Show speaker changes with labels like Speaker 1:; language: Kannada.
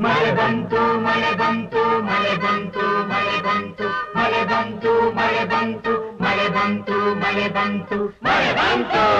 Speaker 1: ಮಳೆ ಬಂತು ಮಳೆ ಬಂತು ಮಳೆ ಬಂತು ಮಳೆ ಬಂತು ಮಳೆ ಬಂತು ಮಳೆ ಬಂತು ಮಳೆ ಬಂತು ಮಳೆ ಬಂತು ಮಳೆ ಬಂತು.